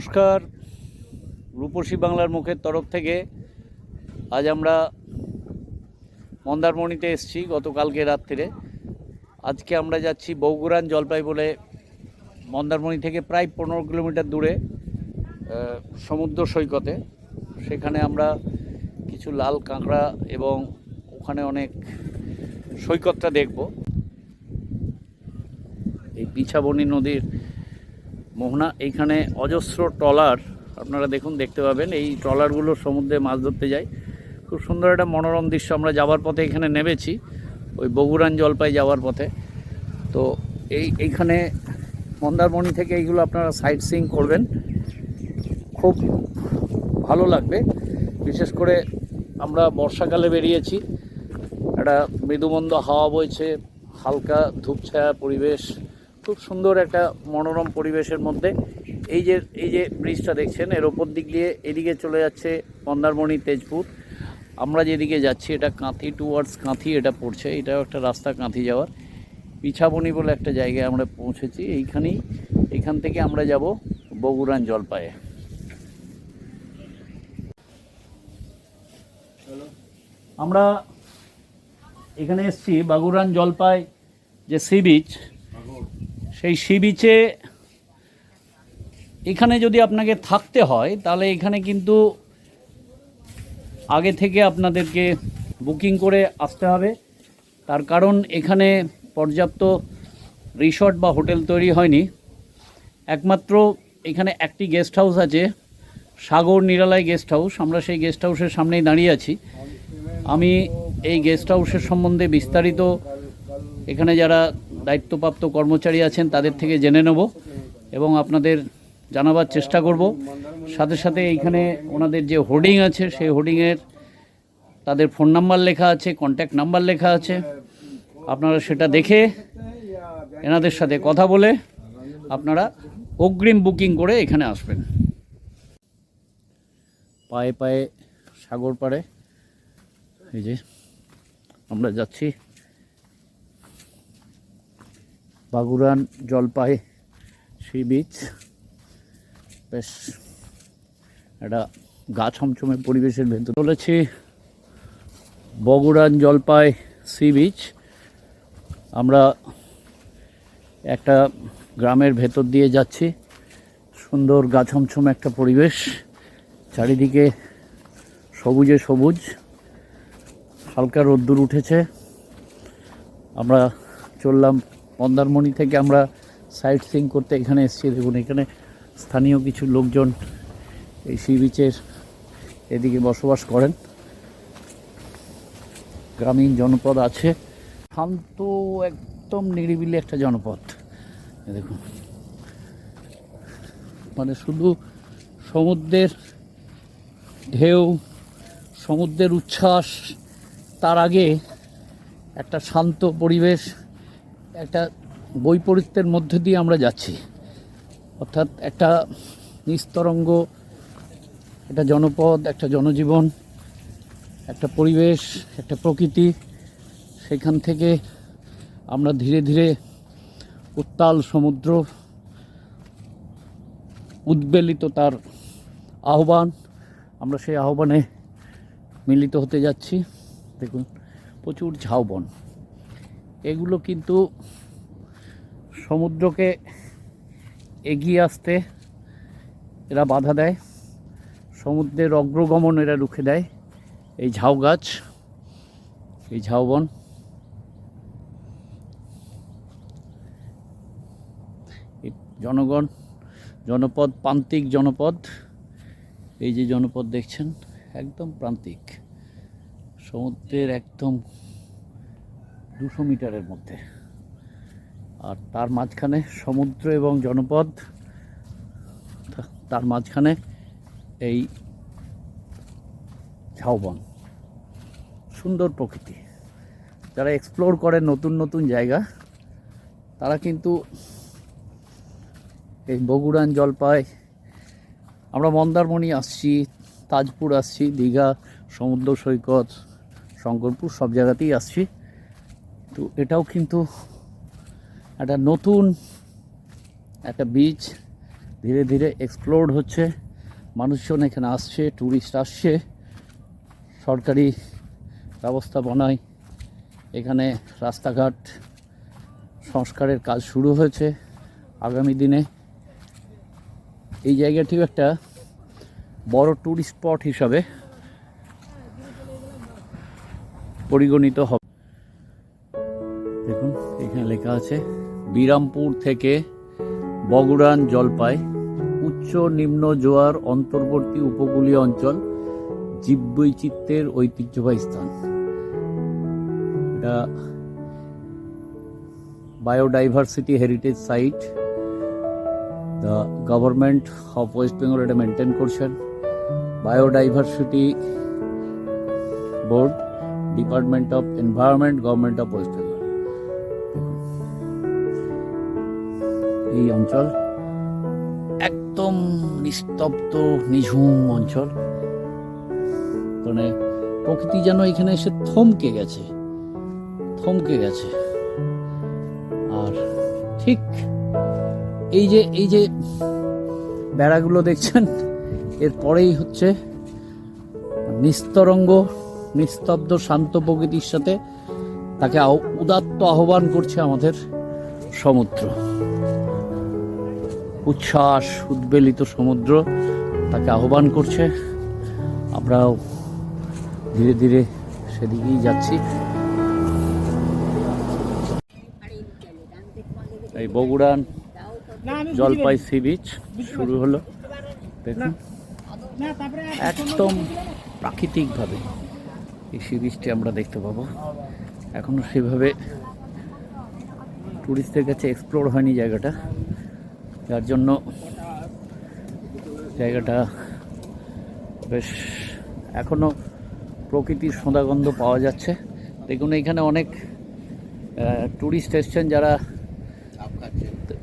নমস্কার। রূপসী বাংলার মুখের তরফ থেকে আজ আমরা মন্দারমণিতে এসেছি গতকালকে রাত্রিরে। আজকে আমরা যাচ্ছি বগুড়ান জলপাই বলে মন্দারমণি থেকে প্রায় পনেরো কিলোমিটার দূরে সমুদ্র সৈকতে। সেখানে আমরা কিছু লাল কাঁকড়া এবং ওখানে অনেক সৈকতটা দেখব। এই পিছাবনি নদীর মোহনা, এইখানে অজস্র ট্রলার, আপনারা দেখুন, দেখতে পাবেন, এই ট্রলারগুলো সমুদ্রে মাছ ধরতে যায়। খুব সুন্দর একটা মনোরম দৃশ্য, আমরা যাওয়ার পথে এখানে নেমেছি, ওই বগুড়ান জলপাই যাওয়ার পথে। তো এই, এইখানে মন্দারমণি থেকে এইগুলো আপনারা সাইট সিং করবেন, খুব ভালো লাগবে। বিশেষ করে আমরা বর্ষাকালে বেরিয়েছি, একটা মৃদুমন্দ হাওয়া বইছে, হালকা ধূপছায়া পরিবেশ খুব সুন্দর একটা মনোরম পরিবেশের মধ্যে এই যে এই যে ব্রিজটা দেখছেন এর ওপর দিক দিয়ে এদিকে চলে যাচ্ছে মন্দারমণি তেজপুর। আমরা যেদিকে যাচ্ছি এটা কাঁথি টুয়ার্ডস কাঁথি এটা পড়ছে। এটাও একটা রাস্তা কাঁথি যাওয়ার। পিছাবনি বলে একটা জায়গায় আমরা পৌঁছেছি। এইখানেই এখান থেকে আমরা যাব বগুড়ান জলপায়ে আমরা এখানে এসেছি বাগুরান জলপাই যে সি বিচ সেই সি বিচে এখানে যদি আপনাকে থাকতে হয়, তাহলে এখানে কিন্তু আগে থেকে আপনাদেরকে বুকিং করে আসতে হবে। তার কারণ এখানে পর্যাপ্ত রিসর্ট বা হোটেল তৈরি হয়নি। একমাত্র এখানে একটি গেস্ট হাউস আছে, সাগর নিরালয় গেস্ট হাউস আমরা সেই গেস্ট হাউসের সামনেই দাঁড়িয়ে আছি। আমি এই গেস্ট হাউসের সম্বন্ধে বিস্তারিত এখানে যারা দায়িত্বপ্রাপ্ত কর্মচারী আছেন, তাদের থেকে জেনে নেব এবং আপনাদের জানাবার চেষ্টা করব। সাথে সাথে এইখানে ওনাদের যে হোর্ডিং আছে, সেই হোর্ডিংয়ের তাদের ফোন নাম্বার লেখা আছে, কন্ট্যাক্ট নাম্বার লেখা আছে। আপনারা সেটা দেখে এনাদের সাথে কথা বলে আপনারা অগ্রিম বুকিং করে এখানে আসবেন। পায়ে পায়ে সাগর পাড়ে, এই যে আমরা যাচ্ছি। বাগুরান জলপাই সি বিচ বেশ, একটা গা ছমছমে পরিবেশের ভেতর। চলেছি বগুড়ান জলপাই সি বিচ আমরা একটা গ্রামের ভেতর দিয়ে যাচ্ছি। সুন্দর গা ছমছম একটা পরিবেশ। চারিদিকে সবুজে সবুজ। হালকা রোদ্দুর উঠেছে। আমরা চললাম মন্দারমণি থেকে আমরা সাইট সিং করতে এখানে এসেছি। দেখুন, এখানে স্থানীয় কিছু লোকজন এই সি বিচের এদিকে বসবাস করেন। গ্রামীণ জনপদ আছে। শান্ত, একদম নিরিবিলি একটা জনপদ। দেখুন। মানে শুধু সমুদ্রের ঢেউ, সমুদ্রের উচ্ছ্বাস, তার আগে একটা শান্ত পরিবেশ একটা বৈপরীত্যের মধ্যে দিয়ে আমরা যাচ্ছি। অর্থাৎ একটা নিস্তরঙ্গ, একটা জনপদ, একটা জনজীবন, একটা পরিবেশ, একটা প্রকৃতি। সেখান থেকে আমরা ধীরে ধীরে উত্তাল সমুদ্র, উদ্বেলিত তার আহ্বান, আমরা সেই আহ্বানে মিলিত হতে যাচ্ছি। দেখুন, প্রচুর ঝাউবন। এগুলো কিন্তু সমুদ্রকে এগিয়ে আসতে এরা বাধা দেয়। সমুদ্রের অগ্রগমন এরা রুখে দেয়। এই ঝাউ গাছ, এই ঝাউবন জনগণ, জনপদ, প্রান্তিক জনপদ, এই যে জনপদ দেখছেন, একদম প্রান্তিক। সমুদ্রের একদম দুশো মিটারের মধ্যে। আর তার মাঝখানে সমুদ্র এবং জনপদ। তার মাঝখানে এই ঝাউবন। সুন্দর প্রকৃতি। যারা এক্সপ্লোর করে নতুন নতুন জায়গা, তারা কিন্তু এই বগুড়ান জলপাই, আমরা মন্দারমণি আসছি, তাজপুর আসছি, দীঘা, সমুদ্র সৈকত, শঙ্করপুর সব জায়গাতেই আসছি। তো এটাও কিন্তু একটা নতুন একটা বীজ ধীরে ধীরে এক্সপ্লোর হচ্ছে। মানুষজন এখানে আসছে ট্যুরিস্ট আসছে। সরকারি ব্যবস্থাপনায় এখানে রাস্তাঘাট সংস্কারের কাজ শুরু হয়েছে আগামী দিনে। এই জায়গাটিও একটা বড় ট্যুরিস্ট স্পট হিসাবে পরিগণিত হবে। লেখা আছে। বিরামপুর থেকে বগুড়ান জলপাই, উচ্চ নিম্ন জোয়ার অন্তর্বর্তী উপকূলীয় অঞ্চল, জীববৈচিত্র্যের ঐতিহ্যবাহী স্থান। এটা biodiversity heritage site the government of West Bengal এটা মেনটেন করছেন। Biodiversity board department of environment government of West Bengal এই অঞ্চল? একদম নিস্তব্ধ, নিঝুম অঞ্চল। মানে প্রকৃতি যেন এখানে এসে থমকে গেছে থমকে গেছে। আর ঠিক এই যে এই যে বেড়াগুলো দেখছেন এরপরেই হচ্ছে নিস্তরঙ্গ, নিস্তব্ধ, শান্ত প্রকৃতির সাথে তাকে উদাত্ত আহ্বান করছে আমাদের সমুদ্র। উচ্ছ্বাস, উদ্বেলিত সমুদ্র তাকে আহ্বান করছে। আমরাও ধীরে ধীরে সেদিকেই যাচ্ছি। এই বগুড়ান জলপাই সি বিচ শুরু হলো। দেখুন, একদম প্রাকৃতিকভাবে এই সি বিচটি আমরা দেখতে পাবো। এখনও সেভাবে টুরিস্টদের কাছে এক্সপ্লোর হয়নি জায়গাটা। যার জন্য জায়গাটা বেশ এখনও প্রকৃতির সদাগন্ধ পাওয়া যাচ্ছে। দেখুন এখানে অনেক টুরিস্ট এসছেন যারা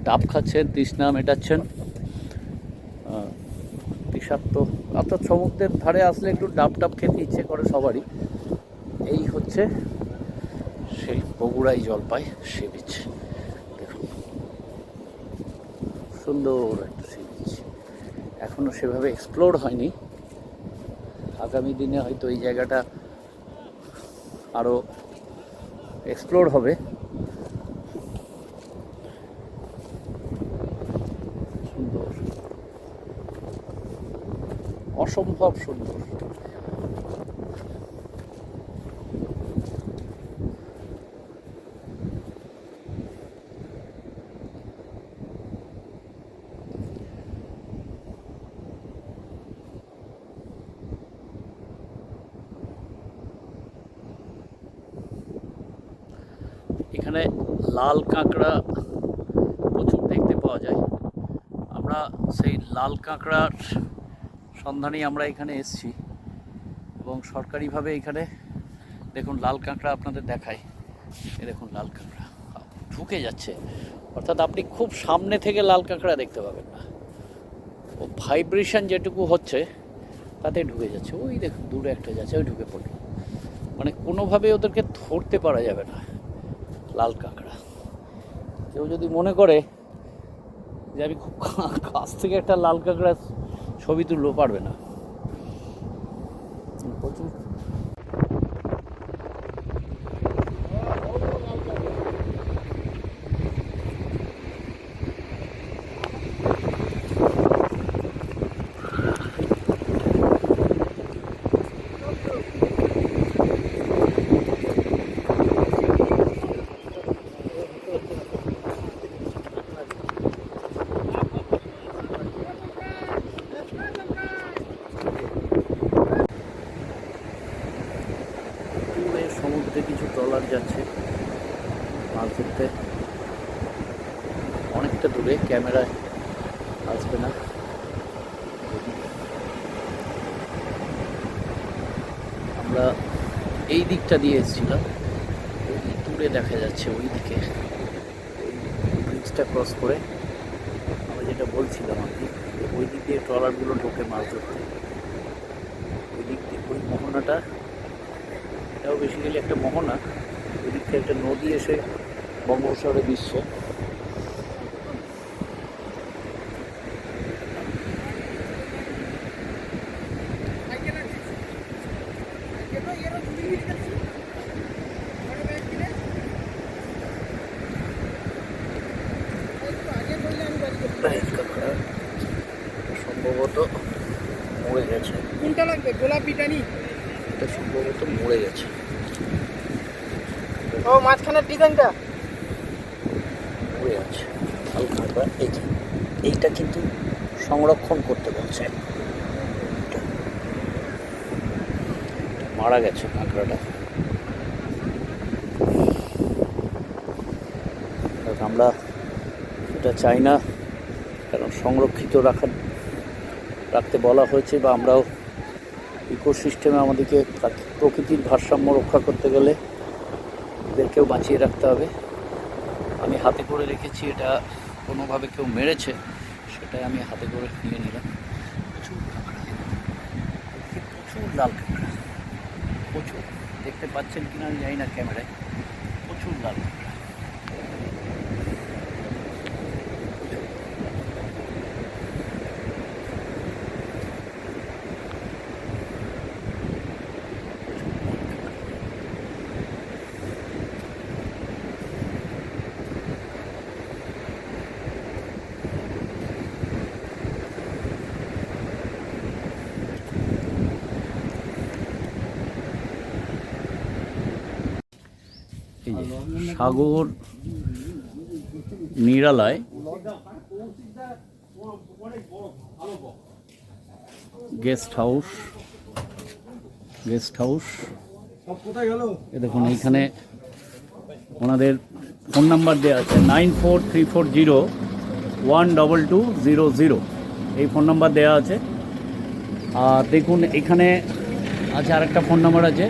ডাব খাচ্ছেন। তৃষ্ণা মেটাচ্ছেন। বিষাক্ত অর্থাৎ সমুদ্রের ধারে আসলে একটু ডাব ডাব খেতে ইচ্ছে করে সবারই। এই হচ্ছে সেই বগুড়াই জলপাই সে বিচ দেখুন সুন্দর একটা সিরিজ এখনও সেভাবে এক্সপ্লোর হয়নি। আগামী দিনে হয়তো এই জায়গাটা আরও এক্সপ্লোর হবে। সুন্দর। অসম্ভব সুন্দর। এখানে লাল কাঁকড়া প্রচুর দেখতে পাওয়া যায়। আমরা সেই লাল কাঁকড়ার সন্ধানেই আমরা এখানে এসেছি এবং সরকারিভাবে এখানে দেখুন লাল কাঁকড়া আপনাদের দেখায় এ দেখুন লাল কাঁকড়া। ঢুকে যাচ্ছে। অর্থাৎ আপনি খুব সামনে থেকে লাল কাঁকড়া দেখতে পাবেন না। ও ভাইব্রেশন যেটুকু হচ্ছে, তাতে ঢুকে যাচ্ছে। ওই দেখুন, দূরে একটা যাচ্ছে, ওই ঢুকে পড়ল। মানে কোনোভাবে ওদেরকে ধরতে পারা যাবে না। লাল কাঁকড়া। কেউ যদি মনে করে যে আমি খুব কাছ থেকে একটা লাল কাঁকড়া ছবি তুলবো, পারবে না প্রচুর দূরে সমুদ্রে কিছু ট্রলার যাচ্ছে মাছ ধরতে অনেকটা দূরে ক্যামেরায় আসবে না। আমরা এই দিকটা দিয়ে এসেছিলাম। ওই দূরে দেখা যাচ্ছে ওই দিকে ব্রিজটা ক্রস করে আমরা যেটা বলছিলাম আর কি, ওই দিক দিয়ে ট্রলারগুলো ঢোকে মাছ ধরতে। ওই দিক দিয়ে ওই মোহনাটা, এটাও বেসিক্যালি একটা মোহনা। ওই দিক থেকে একটা নদী এসে বঙ্গোপসাগরে মিশছে কাঁকড়া সম্ভবত মরে গেছে। কোনটা লাগবে? গোলাপিটা নি? এটা সম্ভবত মরে গেছে। ও মাঝখানের ডিজাইনটা? মরে আছে কাঁকড়া এই যে এইটা কিন্তু সংরক্ষণ করতে বলছে। মারা গেছে কাঁকড়াটা। আমরা এটা চাই না। কারণ সংরক্ষিত রাখার, রাখতে বলা হয়েছে বা আমরাও ইকোসিস্টেমে আমাদেরকে প্রকৃতির ভারসাম্য রক্ষা করতে গেলে এদেরকেও বাঁচিয়ে রাখতে হবে। আমি হাতে করে রেখেছি, এটা কোনোভাবে কেউ মেরেছে, সেটাই আমি হাতে করে নিয়ে নিলাম। প্রচুর প্রচুর লাল কাঁকড়া। প্রচুর। দেখতে পাচ্ছেন কিনা আমি জানি না ক্যামেরায়। প্রচুর লাল কাঁকড়া এই যে সাগর নিরালায় গেস্ট হাউস গেস্ট হাউস। দেখুন, এইখানে ওনাদের ফোন নাম্বার দেওয়া আছে, nine four three four zero one double two zero zero. এই ফোন নাম্বার দেওয়া আছে। আর দেখুন, এখানে আছে আরেকটা ফোন নাম্বার আছে,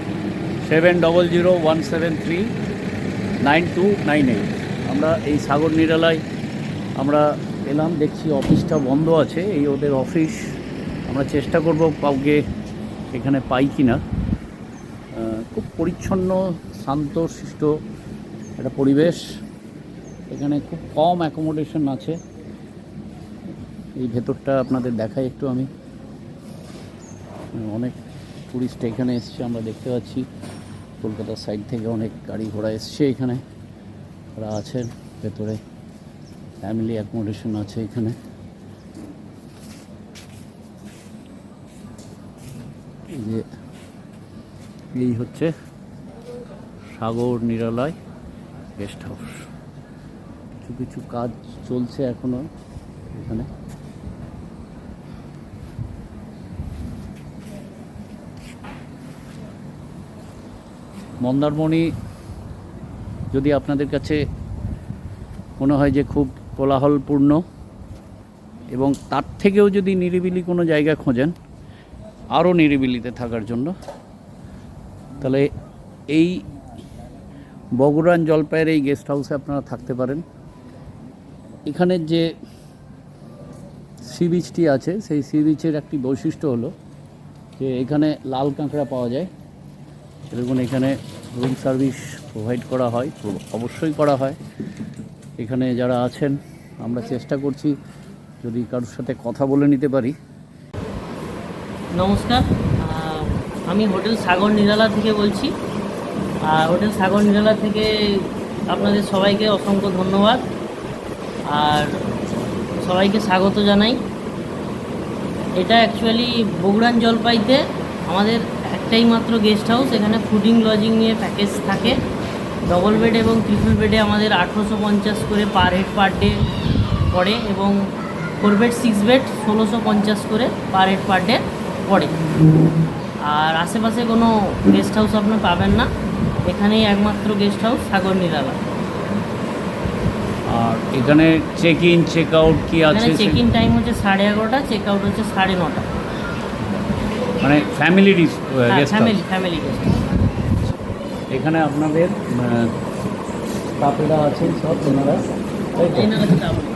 seven double zero one seven three nine two nine eight. আমরা এই সাগর নিরালায় আমরা এলাম, দেখছি অফিসটা বন্ধ আছে, এই ওদের অফিস। আমরা চেষ্টা করব কাউকে এখানে পাই কি না খুব পরিচ্ছন্ন, শান্ত শিষ্ট একটা পরিবেশ। এখানে খুব কম অ্যাকোমোডেশন আছে। এই ভেতরটা আপনাদের দেখাই একটু আমি। অনেক টুরিস্ট এখানে এসছে, আমরা দেখতে পাচ্ছি। কলকাতার সাইড থেকে অনেক গাড়ি ঘোড়া এসছে এখানে। ওরা আছেন ভেতরে। ফ্যামিলি অ্যাকোমোডেশন আছে এখানে। যে, এই হচ্ছে সাগর নিরালয় গেস্ট হাউস। কিছু কিছু কাজ চলছে এখনও এখানে। মন্দারমণি, যদি আপনাদের কাছে মনে হয় যে খুব কোলাহলপূর্ণ এবং তার থেকেও যদি নিরিবিলি কোনো জায়গা খোঁজেন, আরও নিরিবিলিতে থাকার জন্য, তাহলে এই বগুড়ান জলপাইয়ের এই গেস্ট হাউসে আপনারা থাকতে পারেন। এখানের যে সি বিচটি আছে, সেই সি বিচের একটি বৈশিষ্ট্য হলো যে এখানে লাল কাঁকড়া পাওয়া যায়। দেখুন এখানে রুম সার্ভিস প্রোভাইড করা হয়, অবশ্যই করা হয়। এখানে যারা আছেন, আমরা চেষ্টা করছি যদি কারোর সাথে কথা বলে নিতে পারি। নমস্কার আমি হোটেল সাগর নিরালা থেকে বলছি। আর হোটেল সাগর নিরালা থেকে আপনাদের সবাইকে অসংখ্য ধন্যবাদ। আর সবাইকে স্বাগত জানাই। এটা অ্যাকচুয়ালি বগুড়ান জলপাইতে আমাদের একটাই মাত্র গেস্ট হাউস এখানে ফুডিং লজিং নিয়ে প্যাকেজ থাকে। ডবল বেড এবং ট্রিপল বেডে আমাদের আঠেরোশো পঞ্চাশ করে পার হেড পার ডে পড়ে এবং ফোর বেড সিক্স বেড ষোলোশো পঞ্চাশ করে পার হেড পার ডে পড়ে। আর আশেপাশে কোনো গেস্ট হাউস আপনি পাবেন না। এখানেই একমাত্র গেস্ট হাউস সাগর নিরালা আর এখানে চেক ইন চেক আউট কি আছে? চেক ইন টাইম হচ্ছে সাড়ে এগারোটা চেক আউট হচ্ছে সাড়ে নটা। মানে ফ্যামিলি ফ্যামিলি এখানে আপনাদের স্টাফেরা আছেন সব ওনারা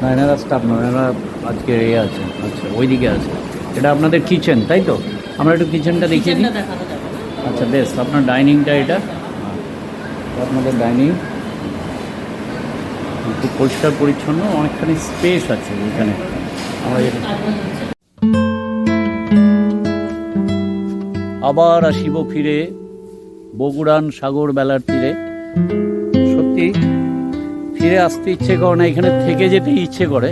না এনারা স্টাফ নয় এনারা আজকে এ আছে আচ্ছা ওইদিকে আছে এটা আপনাদের কিচেন তাই তো? আমরা একটু কিচেনটা দেখিয়ে দিই। না। আচ্ছা বেশ আপনার ডাইনিংটা এটা। আপনাদের ডাইনিং খুব পরিষ্কার পরিচ্ছন্ন অনেকখানি স্পেস আছে এখানে। আমরা আবার আসিব ফিরে, বগুড়ান সাগর বেলার তীরে। সত্যি, ফিরে আসতে ইচ্ছে করে না, এখানে থেকে যেতে ইচ্ছে করে।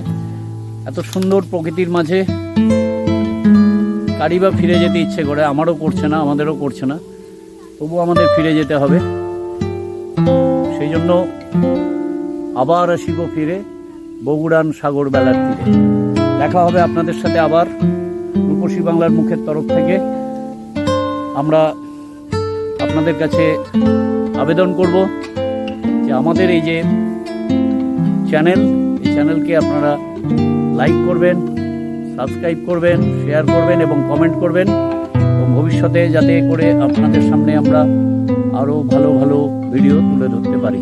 এত সুন্দর প্রকৃতির মাঝে কারি বা ফিরে যেতে ইচ্ছে করে, আমারও করছে না, আমাদেরও করছে না। তবু আমাদের ফিরে যেতে হবে। সেই জন্য আবার আসিব ফিরে, বগুড়ান সাগর বেলার তীরে। দেখা হবে আপনাদের সাথে আবার রূপসী বাংলার মুখের তরফ থেকে। আমরা আপনাদের কাছে আবেদন করব যে আমাদের এই যে চ্যানেল, এই চ্যানেলকে আপনারা লাইক করবেন, সাবস্ক্রাইব করবেন, শেয়ার করবেন এবং কমেন্ট করবেন এবং ভবিষ্যতে যাতে করে আপনাদের সামনে আমরা আরও ভালো ভালো ভিডিও তুলে ধরতে পারি।